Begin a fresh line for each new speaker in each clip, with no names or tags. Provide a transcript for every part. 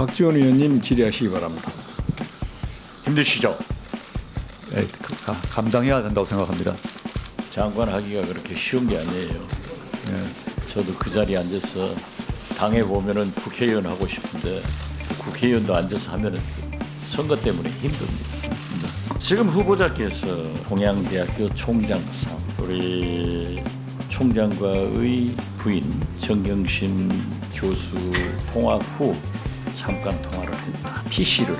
박지원 의원님 질의하시기 바랍니다.
힘드시죠?
예, 가- 감당해야 된다고 생각합니다.
장관 하기가 그렇게 쉬운 게 아니에요. 예, 저도 그 자리에 앉아서 당에 보면은 국회의원 하고 싶은데 국회의원도 앉아서 하면은 선거 때문에 힘듭니다. 지금 후보자께서 동양대학교 총장상 우리 총장과의 부인 정경심 교수 통화 후 잠깐 통화를 했다. PC를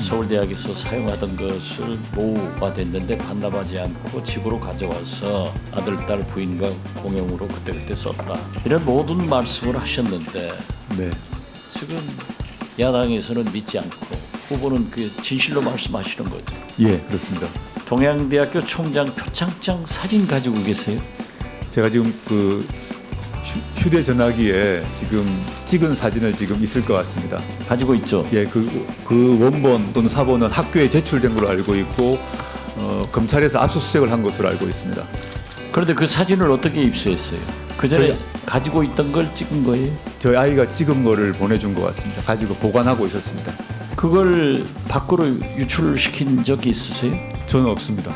서울대학에서 사용하던 것을 모호가 됐는데 반납하지 않고 집으로 가져와서 아들, 딸, 부인과 공용으로 그때그때 썼다. 이런 모든 말씀을 하셨는데
네,
지금 야당에서는 믿지 않고 후보는 그 진실로 말씀하시는 거죠.
예, 그렇습니다.
동양대학교 총장 표창장 사진 가지고 계세요?
제가 지금 그 휴- 휴대전화기에 지금 찍은 사진을 지금 있을 것 같습니다.
가지고 있죠.
예, 그, 그 원본 또는 사본은 학교에 제출된 걸로 알고 있고 어, 검찰에서 압수수색을 한 것으로 알고 있습니다.
그런데 그 사진을 어떻게 입수했어요? 그 전에
저희-
가지고 있던 걸 찍은 거예요?
저희 아이가 찍은 거를 보내준 것 같습니다. 가지고 보관하고 있었습니다.
그걸 밖으로 유출시킨 적이 있으세요?
저는 없습니다.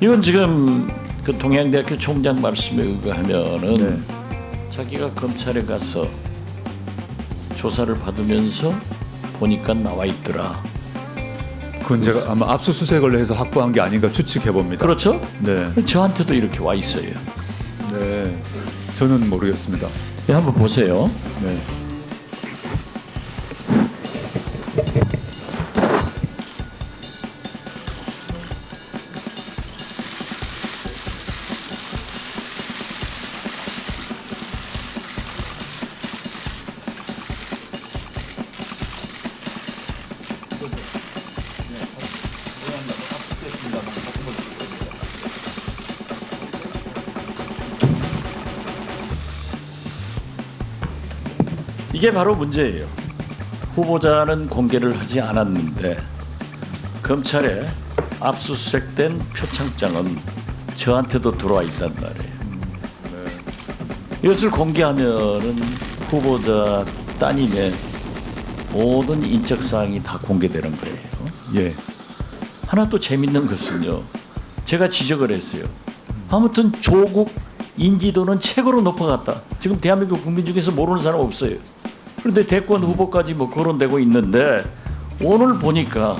이건 지금 그 동양대학교 총장 말씀에 의거하면은
네.
자기가 검찰에 가서 조사를 받으면서 보니까 나와 있더라.
그건 제가 아마 압수수색을 해서 확보한 게 아닌가 추측해 봅니다.
그렇죠?
네,
저한테도 이렇게 와 있어요.
네, 저는 모르겠습니다.
네, 한번 보세요.
네.
이게 바로 문제예요. 후보자는 공개를 하지 않았는데 검찰에 압수수색된 표창장은 저한테도 들어와 있단 말이에요. 이것을 공개하면은 후보자 따님의 모든 인적 사항이 다 공개되는 거예요.
예.
하나 또 재밌는 것은요. 제가 지적을 했어요. 아무튼 조국 인지도는 최고로 높아갔다. 지금 대한민국 국민 중에서 모르는 사람 없어요. 그런데 대권 후보까지 뭐 거론되고 있는데 오늘 보니까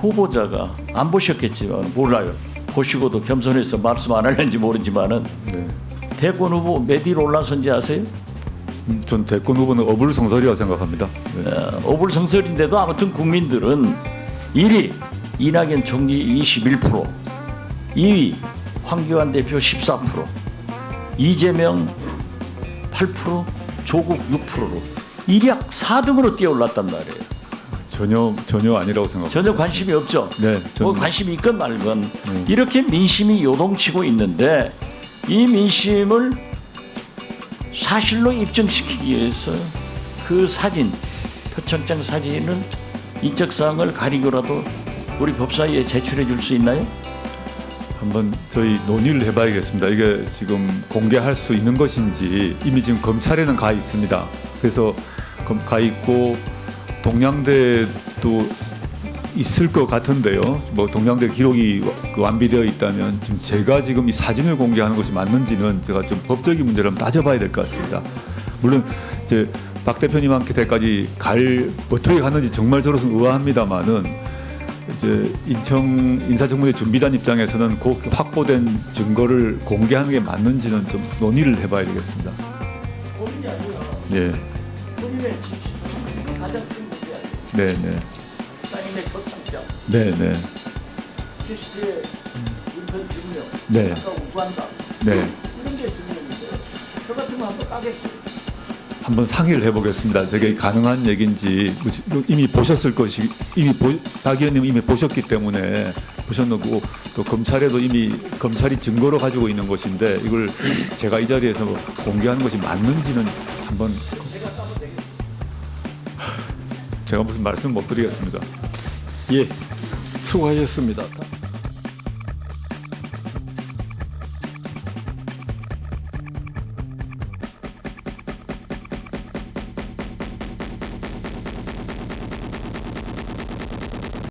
후보자가 안 보셨겠지만 몰라요. 보시고도 겸손해서 말씀 안 하는지 모르지만은
네.
대권 후보 몇일 올라선지 아세요?
음, 전 대권 후보는 어불성설이라고 생각합니다. 네.
어, 오불성설인데도 아무튼 국민들은 1위 이낙연 총리 21%, 2위 황교안 대표 14%, 이재명 8%, 조국 6%로 일약 4등으로 뛰어올랐단 말이에요.
전혀 전혀 아니라고 생각합니다.
전혀 관심이 없죠.
네,
뭐 관심이 있건 말건
음.
이렇게 민심이 요동치고 있는데 이 민심을 사실로 입증시키기 위해서 그 사진 표창장 사진을 인적 사항을 가리고라도 우리 법사위에 제출해 줄 수 있나요?
한번 저희 논의를 해봐야겠습니다. 이게 지금 공개할 수 있는 것인지 이미 지금 검찰에는 가 있습니다. 그래서 검- 가 있고 동양대도 있을 것 같은데요. 뭐 동양대 기록이 그 완비되어 있다면 지금 제가 지금 이 사진을 공개하는 것이 맞는지는 제가 좀 법적인 문제를 한번 따져봐야 될 것 같습니다. 물론 이제 박 대표님한테까지 갈 어떻게 갔는지 정말 저로서는 의아합니다만은 이제 인천 인사청문회 준비단 입장에서는 그 확보된 증거를 공개하는 게 맞는지는 좀 논의를 해봐야 되겠습니다.
본인이 아니라
네,
본인의 지금 가장 큰 문제야.
네, 네,
따님의 표창장,
네, 네,
PC의 인턴 증명,
네.
아까 우관다
네.
이런 게 중요한데 저 같으면 한번 까겠어요.
한번 상의를 해보겠습니다. 저게 가능한 얘기인지 이미 보셨을 것이 이미 보, 박 의원님 이미 보셨기 때문에 보셨고 또 검찰에도 이미 검찰이 증거로 가지고 있는 것인데 이걸 제가 이 자리에서 공개하는 것이 맞는지는 한번 제가 무슨 말씀 못 드리겠습니다.
예, 수고하셨습니다.